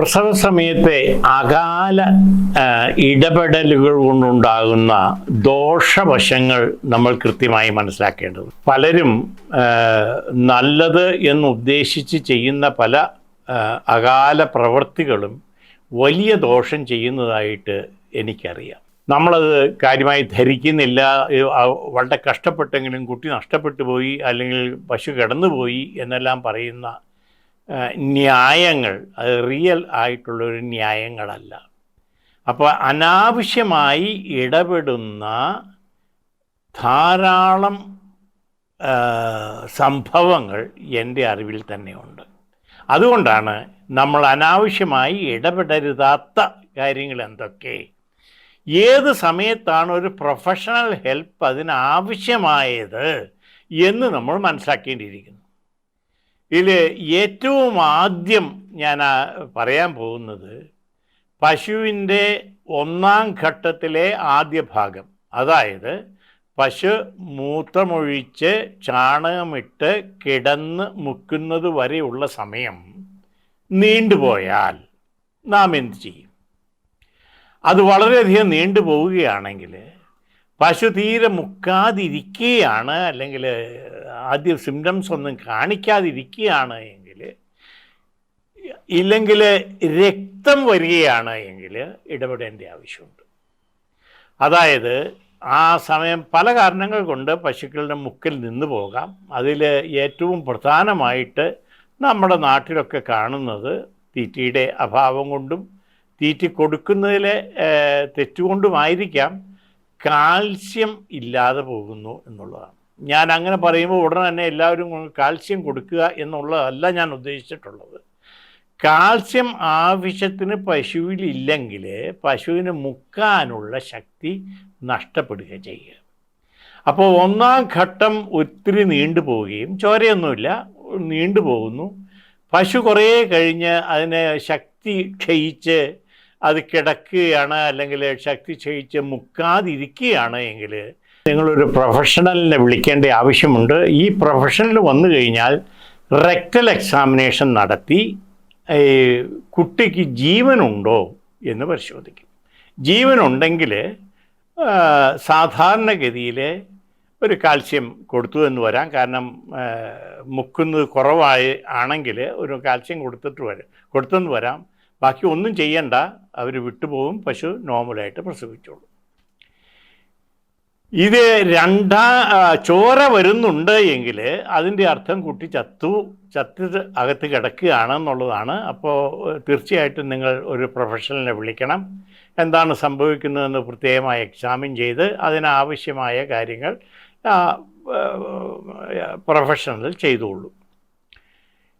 പ്രസവ സമയത്തെ അകാല ഇടപെടലുകൾ കൊണ്ടുണ്ടാകുന്ന ദോഷവശങ്ങൾ നമ്മൾ കൃത്യമായി മനസ്സിലാക്കേണ്ടത്. പലരും നല്ലത് എന്ന് ഉദ്ദേശിച്ച് ചെയ്യുന്ന പല അകാല പ്രവൃത്തികളും വലിയ ദോഷം ചെയ്യുന്നതായിട്ട് എനിക്കറിയാം. നമ്മളത് കാര്യമായി ധരിക്കുന്നില്ല വളരെ കഷ്ടപ്പെട്ടെങ്കിലും കുട്ടി നഷ്ടപ്പെട്ടു പോയി അല്ലെങ്കിൽ പശു കിടന്നുപോയി എന്നെല്ലാം പറയുന്ന ന്യായങ്ങൾ. അത് റിയൽ ആയിട്ടുള്ളൊരു ന്യായങ്ങളല്ല. അപ്പോൾ അനാവശ്യമായി ഇടപെടുന്ന ധാരാളം സംഭവങ്ങൾ എന്റെ അറിവിൽ തന്നെയുണ്ട്. അതുകൊണ്ടാണ് നമ്മൾ അനാവശ്യമായി ഇടപെടരുതാത്ത കാര്യങ്ങൾ എന്തൊക്കെ? ഏത് സമയത്താണ് ഒരു പ്രൊഫഷണൽ ഹെൽപ്പ് അതിനാവശ്യമായത് എന്ന് നമ്മൾ മനസ്സിലാക്കേണ്ടിയിരിക്കുന്നു. ഇതിൽ ഏറ്റവും ആദ്യം ഞാൻ പറയാൻ പോകുന്നത് പശുവിന്റെ ഒന്നാം ഘട്ടത്തിലെ ആദ്യ ഭാഗം. അതായത് പശു മൂത്രമൊഴിച്ച് ചാണകമിട്ട് കിടന്ന് മുക്കുന്നത് വരെയുള്ള സമയം നീണ്ടുപോയാൽ നാം എന്ത് ചെയ്യും? അത് വളരെയധികം നീണ്ടുപോവുകയാണെങ്കിൽ പശു തീരെ മുക്കാതിരിക്കുകയാണ് അല്ലെങ്കിൽ ആദ്യം സിംറ്റംസ് ഒന്നും കാണിക്കാതിരിക്കുകയാണ് എങ്കിൽ ഇല്ലെങ്കിൽ രക്തം വരികയാണ് എങ്കിൽ ഇടപെടേണ്ട ആവശ്യമുണ്ട്. അതായത് ആ സമയം പല കാരണങ്ങൾ കൊണ്ട് പശുക്കളുടെ മുക്കിൽ നിന്ന് പോകാം. അതിൽ ഏറ്റവും പ്രധാനമായിട്ട് നമ്മുടെ നാട്ടിലൊക്കെ കാണുന്നത് തീറ്റയുടെ അഭാവം കൊണ്ടും തീറ്റി കൊടുക്കുന്നതിലെ തെറ്റുകൊണ്ടുമായിരിക്കാം. കാൽസ്യം ഇല്ലാതെ പോകുന്നു എന്നുള്ളതാണ്. ഞാൻ അങ്ങനെ പറയുമ്പോൾ ഉടനെ തന്നെ എല്ലാവരും കാൽസ്യം കൊടുക്കുക എന്നുള്ളതല്ല ഞാൻ ഉദ്ദേശിച്ചിട്ടുള്ളത്. കാൽസ്യം ആവശ്യത്തിന് പശുവിൽ ഇല്ലെങ്കിൽ പശുവിന് മുക്കാനുള്ള ശക്തി നഷ്ടപ്പെടുക ചെയ്യുക. അപ്പോൾ ഒന്നാം ഘട്ടം ഒത്തിരി നീണ്ടു പോവുകയും ചോരയൊന്നുമില്ല നീണ്ടു പോകുന്നു. പശു കുറേ കഴിഞ്ഞ് അതിനെ ശക്തി ക്ഷയിച്ച് അത് കിടക്കുകയാണ് അല്ലെങ്കിൽ ശക്തി ക്ഷയിച്ച് മുക്കാതിരിക്കുകയാണ് എങ്കിൽ നിങ്ങളൊരു പ്രൊഫഷണലിനെ വിളിക്കേണ്ട ആവശ്യമുണ്ട്. ഈ പ്രൊഫഷണൽ വന്നു കഴിഞ്ഞാൽ റെക്ടൽ എക്സാമിനേഷൻ നടത്തി കുട്ടിക്ക് ജീവനുണ്ടോ എന്ന് പരിശോധിക്കും. ജീവനുണ്ടെങ്കിൽ സാധാരണഗതിയിൽ ഒരു കാൽസ്യം കൊടുത്തു എന്ന് വരാം. കാരണം മുക്കുന്നത് കുറവായി ആണെങ്കിൽ ഒരു കാൽസ്യം കൊടുത്തിട്ട് വരാം. കൊടുത്തെന്ന് വരാം. ബാക്കി ഒന്നും ചെയ്യണ്ട. അവർ വിട്ടുപോകും. പശു നോർമലായിട്ട് പ്രസവിച്ചോളും. ഇത് രണ്ടാ ചോര വരുന്നുണ്ട് എങ്കിൽ അതിന്റെ അർത്ഥം കുട്ടി ചത്തു ചത്ത് അകത്ത് കിടക്കുകയാണെന്നുള്ളതാണ് അപ്പോൾ തീർച്ചയായിട്ടും നിങ്ങൾ ഒരു പ്രൊഫഷണലിനെ വിളിക്കണം. എന്താണ് സംഭവിക്കുന്നതെന്ന് പ്രത്യേകമായി എക്സാമിൻ ചെയ്ത് അതിനാവശ്യമായ കാര്യങ്ങൾ പ്രൊഫഷണൽ ചെയ്തോളൂ.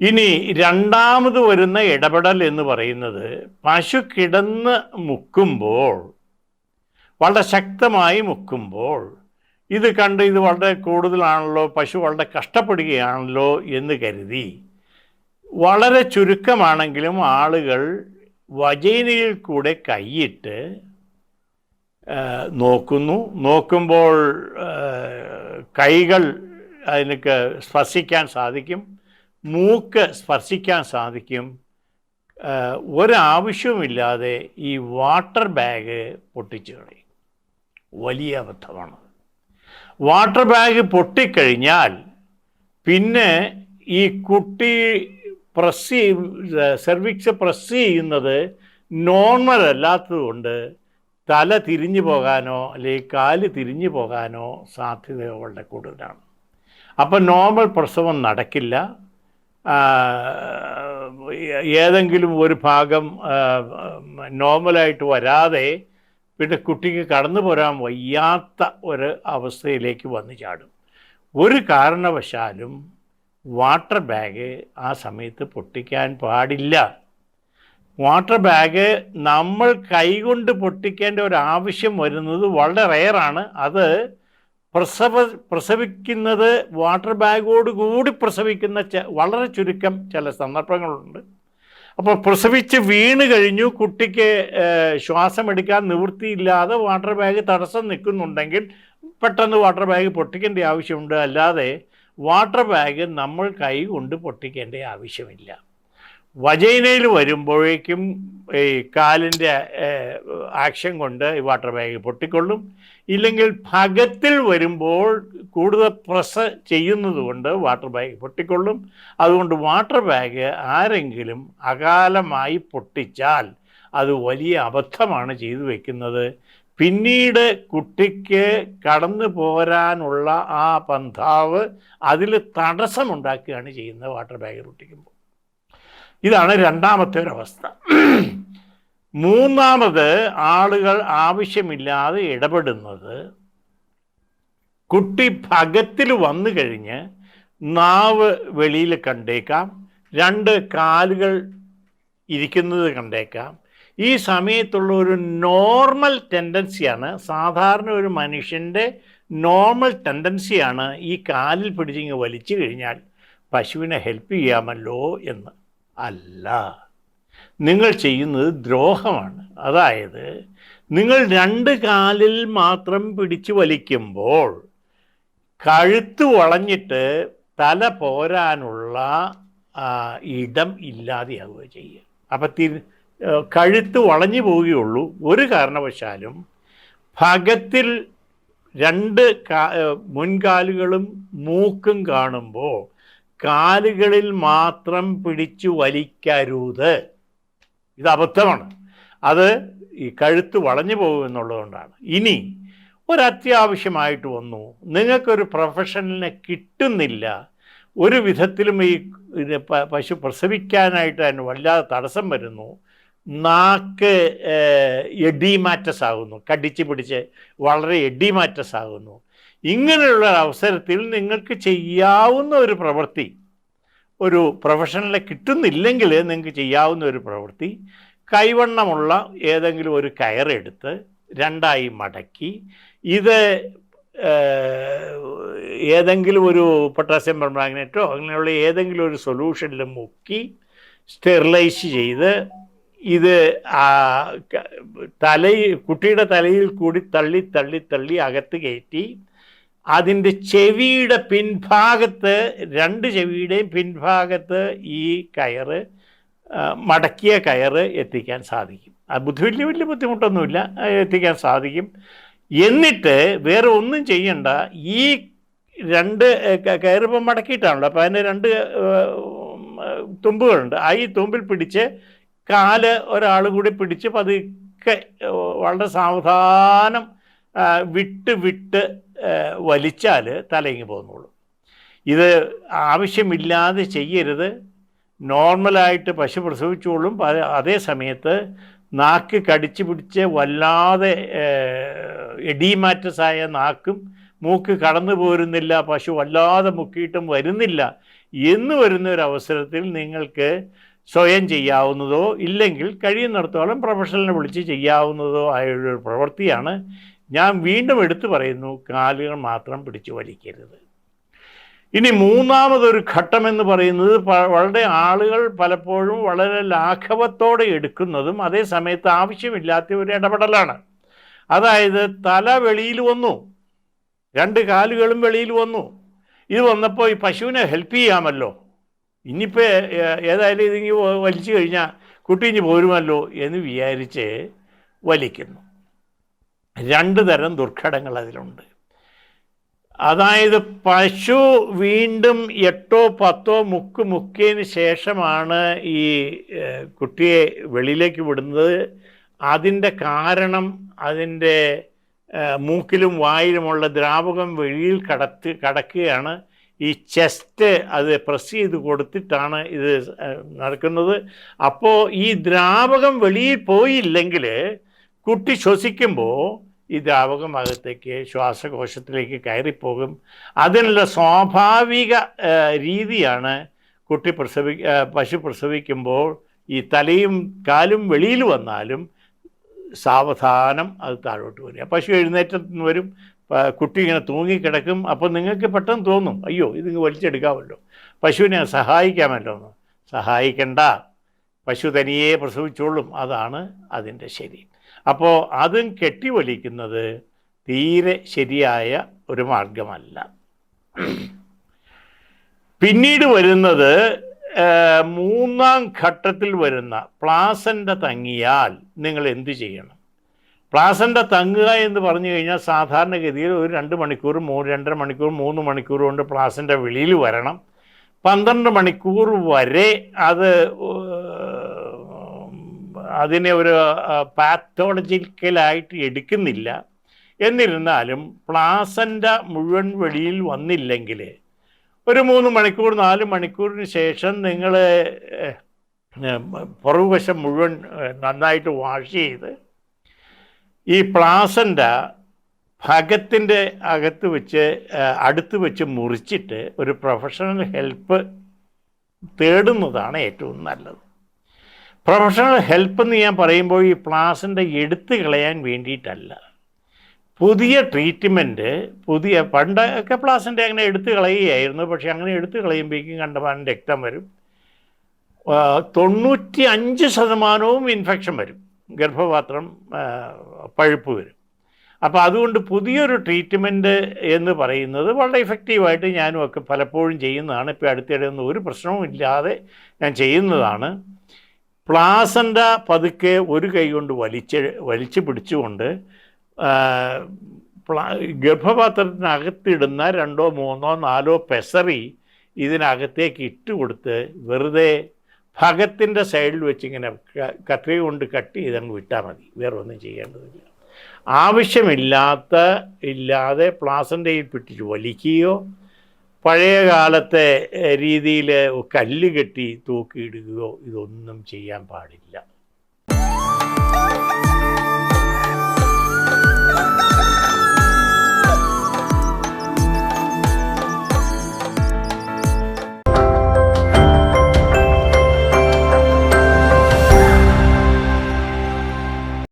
ഇനി രണ്ടാമത് വരുന്ന ഇടപെടൽ എന്ന് പറയുന്നത് പശു കിടന്ന് മുക്കുമ്പോൾ വളരെ ശക്തമായി മുക്കുമ്പോൾ ഇത് കണ്ട് ഇത് വളരെ കൂടുതലാണല്ലോ പശു വളരെ കഷ്ടപ്പെടുകയാണല്ലോ എന്ന് കരുതി വളരെ ചുരുക്കമാണെങ്കിലും ആളുകൾ വജൈനയിൽ കൂടെ കൈയിട്ട് നോക്കുന്നു. നോക്കുമ്പോൾ കൈകൾ അതിനൊക്കെ സ്പർശിക്കാൻ സാധിക്കും. മൂക്ക് സ്പർശിക്കാൻ സാധിക്കും. ഒരാവശ്യവുമില്ലാതെ ഈ വാട്ടർ ബാഗ് പൊട്ടിച്ചു കളയും. വലിയ അബദ്ധമാണ്. വാട്ടർ ബാഗ് പൊട്ടിക്കഴിഞ്ഞാൽ പിന്നെ ഈ കുട്ടി പ്രസ് സെർവിക്സ് പ്രസ് ചെയ്യുന്നത് നോർമൽ അല്ലാത്തതുകൊണ്ട് തല തിരിഞ്ഞു പോകാനോ അല്ലെങ്കിൽ കാൽ തിരിഞ്ഞു പോകാനോ സാധ്യത വളരെ കൂടുതലാണ്. അപ്പം നോർമൽ പ്രസവം നടക്കില്ല. ഏതെങ്കിലും ഒരു ഭാഗം നോർമലായിട്ട് വരാതെ പിന്നെ കുട്ടിക്ക് കടന്നു പോരാൻ വയ്യാത്ത ഒരു അവസ്ഥയിലേക്ക് വന്നു ചാടും. ഒരു കാരണവശാലും വാട്ടർ ബാഗ് ആ സമയത്ത് പൊട്ടിക്കാൻ പാടില്ല. വാട്ടർ ബാഗ് നമ്മൾ കൈകൊണ്ട് പൊട്ടിക്കേണ്ട ഒരു ആവശ്യം വരുന്നത് വളരെ റെയറാണ്. അത് പ്രസവ പ്രസവിക്കുന്നത് വാട്ടർ ബാഗോട് കൂടി പ്രസവിക്കുന്ന വളരെ ചുരുക്കം ചില സന്ദർഭങ്ങളുണ്ട്. അപ്പോൾ പ്രസവിച്ച് വീണ് കഴിഞ്ഞു കുട്ടിക്ക് ശ്വാസമെടുക്കാൻ നിവൃത്തിയില്ലാതെ വാട്ടർ ബാഗ് തടസ്സം നിൽക്കുന്നുണ്ടെങ്കിൽ പെട്ടെന്ന് വാട്ടർ ബാഗ് പൊട്ടിക്കേണ്ട ആവശ്യമുണ്ട്. അല്ലാതെ വാട്ടർ ബാഗ് നമ്മൾ കൈ കൊണ്ട് പൊട്ടിക്കേണ്ട ആവശ്യമില്ല. വജൈനയിൽ വരുമ്പോഴേക്കും ഈ കാലിന്റെ ആക്ഷൻ കൊണ്ട് ഈ വാട്ടർ ബാഗ് പൊട്ടിക്കൊള്ളും. ഇല്ലെങ്കിൽ ഭഗത്തിൽ വരുമ്പോൾ കൂടുതൽ പ്രസ് ചെയ്യുന്നത് കൊണ്ട് വാട്ടർ ബാഗ് പൊട്ടിക്കൊള്ളും. അതുകൊണ്ട് വാട്ടർ ബാഗ് ആരെങ്കിലും അകാലമായി പൊട്ടിച്ചാൽ അത് വലിയ അബദ്ധമാണ് ചെയ്തു വെക്കുന്നത്. പിന്നീട് കുട്ടിക്ക് കടന്നു പോരാനുള്ള ആ പന്ഥാവ് അതിൽ തടസ്സമുണ്ടാക്കുകയാണ് ചെയ്യുന്നത് വാട്ടർ ബാഗ് പൊട്ടിക്കുമ്പോൾ. ഇതാണ് രണ്ടാമത്തെ ഒരവസ്ഥ മൂന്നാമത് ആളുകൾ ആവശ്യമില്ലാതെ ഇടപെടുന്നത് കുട്ടി ഭഗത്തിൽ വന്നു കഴിഞ്ഞ് നാവ് വെളിയിൽ കണ്ടേക്കാം രണ്ട് കാലുകൾ ഇരിക്കുന്നത് കണ്ടേക്കാം. ഈ സമയത്തുള്ള ഒരു നോർമൽ ടെൻഡൻസിയാണ് സാധാരണ ഒരു മനുഷ്യന്റെ നോർമൽ ടെൻഡൻസിയാണ് ഈ കാലിൽ പിടിച്ചിങ്ങ് വലിച്ചു കഴിഞ്ഞാൽ പശുവിനെ ഹെൽപ്പ് ചെയ്യാമല്ലോ എന്ന്. അല്ല. നിങ്ങൾ ചെയ്യുന്നത് ദ്രോഹമാണ്. അതായത് നിങ്ങൾ രണ്ട് കാലിൽ മാത്രം പിടിച്ചു വലിക്കുമ്പോൾ കഴുത്ത് വളഞ്ഞിട്ട് തല പോരാനുള്ള ഇടം ഇല്ലാതെയാവുക ചെയ്യുക. അപ്പം തിരി കഴുത്ത് വളഞ്ഞു പോവുകയുള്ളൂ. ഒരു കാരണവശാലും ഭഗത്തിൽ രണ്ട് മുൻകാലുകളും മൂക്കും കാണുമ്പോൾ കാലുകളിൽ മാത്രം പിടിച്ചു വലിക്കരുത്. ഇത് അബദ്ധമാണ്. അത് ഈ കഴുത്ത് വളഞ്ഞു പോകുമെന്നുള്ളതുകൊണ്ടാണ് ഇനി ഒരത്യാവശ്യമായിട്ട് വന്നു. നിങ്ങൾക്കൊരു പ്രൊഫഷണലിനെ കിട്ടുന്നില്ല. ഒരു വിധത്തിലും ഈ പശു പ്രസവിക്കാനായിട്ട് അതിന് വല്ലാതെ തടസ്സം വരുന്നു. നാക്ക് എഡിമാറ്റസ് ആകുന്നു. കടിച്ച് പിടിച്ച് വളരെ എഡിമാറ്റസ് ആകുന്നു. ഇങ്ങനെയുള്ള അവസരത്തിൽ നിങ്ങൾക്ക് ചെയ്യാവുന്ന ഒരു പ്രവൃത്തി ഒരു പ്രൊഫഷണലെ കിട്ടുന്നില്ലെങ്കിൽ നിങ്ങൾക്ക് ചെയ്യാവുന്ന ഒരു പ്രവൃത്തി കൈവണ്ണമുള്ള ഏതെങ്കിലും ഒരു കയറെടുത്ത് രണ്ടായി മടക്കി ഇത് ഏതെങ്കിലും ഒരു പൊട്ടാസ്യം പെർമാഗ്നേറ്റോ അങ്ങനെയുള്ള ഏതെങ്കിലും ഒരു സൊല്യൂഷനിൽ മുക്കി സ്റ്റെറിലൈസ് ചെയ്ത് ഇത് തലയിൽ കുട്ടിയുടെ തലയിൽ കൂടി തള്ളി തള്ളി തള്ളി അകത്ത് കയറ്റി അതിന്റെ ചെവിയുടെ പിൻഭാഗത്ത് രണ്ട് ചെവിയുടെയും പിൻഭാഗത്ത് ഈ കയറ് മടക്കിയ കയറ് എത്തിക്കാൻ സാധിക്കും. അത് ബുദ്ധി വലിയ വലിയ ബുദ്ധിമുട്ടൊന്നുമില്ല എത്തിക്കാൻ സാധിക്കും. എന്നിട്ട് വേറെ ഒന്നും ചെയ്യണ്ട. ഈ രണ്ട് കയറിപ്പം മടക്കിയിട്ടാണല്ലോ. അപ്പോൾ അതിന് രണ്ട് തുമ്പുകളുണ്ട്. ആ ഈ തുമ്പിൽ പിടിച്ച് കാൽ ഒരാൾ കൂടി പിടിച്ച് പതുക്കെ വളരെ സാവധാനം വിട്ട് വിട്ട് വലിച്ചാൽ തലയിങ്ങി പോകുന്നുള്ളൂ. ഇത് ആവശ്യമില്ലാതെ ചെയ്യരുത്. നോർമലായിട്ട് പശു പ്രസവിച്ചോളും. അതേ സമയത്ത് നാക്ക് കടിച്ച് പിടിച്ച് വല്ലാതെ എഡിമാറ്റസ് ആയ നാക്കും മൂക്ക് കടന്നു പോരുന്നില്ല പശു വല്ലാതെ മുക്കിയിട്ടും വരുന്നില്ല എന്ന് വരുന്ന ഒരു അവസരത്തിൽ നിങ്ങൾക്ക് സ്വയം ചെയ്യാവുന്നതോ ഇല്ലെങ്കിൽ കഴിയുന്നിടത്തോളം പ്രൊഫഷണലിനെ വിളിച്ച് ചെയ്യാവുന്നതോ ആയ ഒരു പ്രവൃത്തിയാണ് ഞാൻ വീണ്ടും എടുത്തു പറയുന്നു കാലുകൾ മാത്രം പിടിച്ചു വലിക്കരുത്. ഇനി മൂന്നാമതൊരു ഘട്ടം എന്ന് പറയുന്നത് വളരെ ആളുകൾ പലപ്പോഴും വളരെ ലാഘവത്തോടെ എടുക്കുന്നതും അതേ സമയത്ത് ആവശ്യമില്ലാത്ത ഒരു ഇടപെടലാണ്. അതായത് തല വെളിയിൽ വന്നു രണ്ട് കാലുകളും വെളിയിൽ വന്നു. ഇത് വന്നപ്പോൾ ഈ പശുവിനെ ഹെൽപ്പ് ചെയ്യാമല്ലോ. ഇനിയിപ്പോൾ ഏതായാലും ഇതിങ്ങി വലിച്ചു കഴിഞ്ഞാൽ കുട്ടി ഇനി പോരുമല്ലോ എന്ന് വിചാരിച്ച് വലിക്കുന്നു. രണ്ട് തരം ദുർഘടങ്ങൾ അതിലുണ്ട്. അതായത് പശു വീണ്ടും എട്ടോ പത്തോ മുക്ക് മുക്കിയതിന് ശേഷമാണ് ഈ കുട്ടിയെ വെളിയിലേക്ക് വിടുന്നത്. അതിന്റെ കാരണം അതിന്റെ മൂക്കിലും വായിലുമുള്ള ദ്രാവകം വെളിയിൽ കടത്ത് കടക്കുകയാണ്. ഈ ചെസ്റ്റ് അത് പ്രസ് ചെയ്ത് കൊടുത്തിട്ടാണ് ഇത് നടക്കുന്നത്. അപ്പോൾ ഈ ദ്രാവകം വെളിയിൽ പോയില്ലെങ്കിൽ കുട്ടി ശ്വസിക്കുമ്പോൾ ഈ ദ്രാവകമകത്തേക്ക് ശ്വാസകോശത്തിലേക്ക് കയറിപ്പോകും. അതിനുള്ള സ്വാഭാവിക രീതിയാണ് കുട്ടി പ്രസവി പശു പ്രസവിക്കുമ്പോൾ ഈ തലയും കാലും വെളിയിൽ വന്നാലും സാവധാനം അത് താഴോട്ട് വരിക. പശു എഴുന്നേറ്റം വരും കുട്ടി ഇങ്ങനെ തൂങ്ങിക്കിടക്കും. അപ്പോൾ നിങ്ങൾക്ക് പെട്ടെന്ന് തോന്നും അയ്യോ ഇതിങ്ങ് വലിച്ചെടുക്കാമല്ലോ. പശുവിനെ സഹായിക്കാമല്ലോ എന്ന് സഹായിക്കണ്ട. പശു തനിയെ പ്രസവിച്ചോളും. അതാണ് അതിന്റെ ശരി. അപ്പോൾ അതും കെട്ടിവലിക്കുന്നത് തീരെ ശരിയായ ഒരു മാർഗമല്ല പിന്നീട് വരുന്നത് മൂന്നാം ഘട്ടത്തിൽ വരുന്ന പ്ലാസന്റ തങ്ങിയാൽ നിങ്ങൾ എന്തു ചെയ്യണം? പ്ലാസന്റ തങ്ങുക എന്ന് പറഞ്ഞു കഴിഞ്ഞാൽ സാധാരണഗതിയിൽ ഒരു രണ്ട് മണിക്കൂർ മൂ രണ്ടര മണിക്കൂർ മൂന്ന് മണിക്കൂർ കൊണ്ട് പ്ലാസന്റ വെളിയിൽ വരണം. പന്ത്രണ്ട് മണിക്കൂർ വരെ അത് അതിനെ ഒരു പാത്തോളജിക്കലായിട്ട് എടുക്കുന്നില്ല. എന്നിരുന്നാലും പ്ലാസന്റ മുഴുവൻ വെളിയിൽ വന്നില്ലെങ്കിൽ ഒരു മൂന്ന് മണിക്കൂർ നാല് മണിക്കൂറിന് ശേഷം നിങ്ങൾ പുറകുവശം മുഴുവൻ നന്നായിട്ട് വാഷ് ചെയ്ത് ഈ പ്ലാസന്റ ഭഗത്തിന്റെ അകത്ത് വെച്ച് അടുത്ത് വെച്ച് മുറിച്ചിട്ട് ഒരു പ്രൊഫഷണൽ ഹെൽപ്പ് തേടുന്നതാണ് ഏറ്റവും നല്ലത്. പ്രൊഫഷണൽ ഹെൽപ്പ് എന്ന് ഞാൻ പറയുമ്പോൾ ഈ പ്ലാസിന്റെ എടുത്ത് കളയാൻ വേണ്ടിയിട്ടല്ല. പുതിയ ട്രീറ്റ്മെന്റ് പുതിയ പണ്ടൊക്കെ പ്ലാസിന്റെ അങ്ങനെ എടുത്ത് കളയുകയായിരുന്നു. പക്ഷേ അങ്ങനെ എടുത്ത് കളയുമ്പോഴേക്കും കണ്ടമാനം രക്തം വരും. തൊണ്ണൂറ്റി അഞ്ച് ശതമാനവും ഇൻഫെക്ഷൻ വരും. ഗർഭപാത്രം പഴുപ്പ് വരും. അപ്പോൾ അതുകൊണ്ട് പുതിയൊരു ട്രീറ്റ്മെന്റ് എന്ന് പറയുന്നത് വളരെ ഇഫക്റ്റീവായിട്ട് ഞാനും ഒക്കെ പലപ്പോഴും ചെയ്യുന്നതാണ്. ഇപ്പോൾ അടുത്തിടെ ഒന്നും ഒരു പ്രശ്നവും ഇല്ലാതെ ഞാൻ ചെയ്യുന്നതാണ്. പ്ലാസന്റ പതുക്കെ ഒരു കൈ കൊണ്ട് വലിച്ച് വലിച്ചു പിടിച്ചുകൊണ്ട് ഗർഭപാത്രത്തിനകത്തിടുന്ന രണ്ടോ മൂന്നോ നാലോ പെസറി ഇതിനകത്തേക്ക് ഇട്ട് കൊടുത്ത് വെറുതെ ഭഗത്തിന്റെ സൈഡിൽ വെച്ചിങ്ങനെ കത്രിക കൊണ്ട് കട്ട് ചെയ്തങ്ങ് വിട്ടാൽ മതി. വേറെ ഒന്നും ചെയ്യേണ്ടതില്ല. ആവശ്യമില്ലാത്ത ഇല്ലാതെ പ്ലാസന്റയിൽ പിടിച്ച് വലിക്കുകയോ പഴയ കാലത്തെ രീതിയിൽ കല്ല് കെട്ടി തൂക്കിയിടുകയോ ഇതൊന്നും ചെയ്യാൻ പാടില്ല.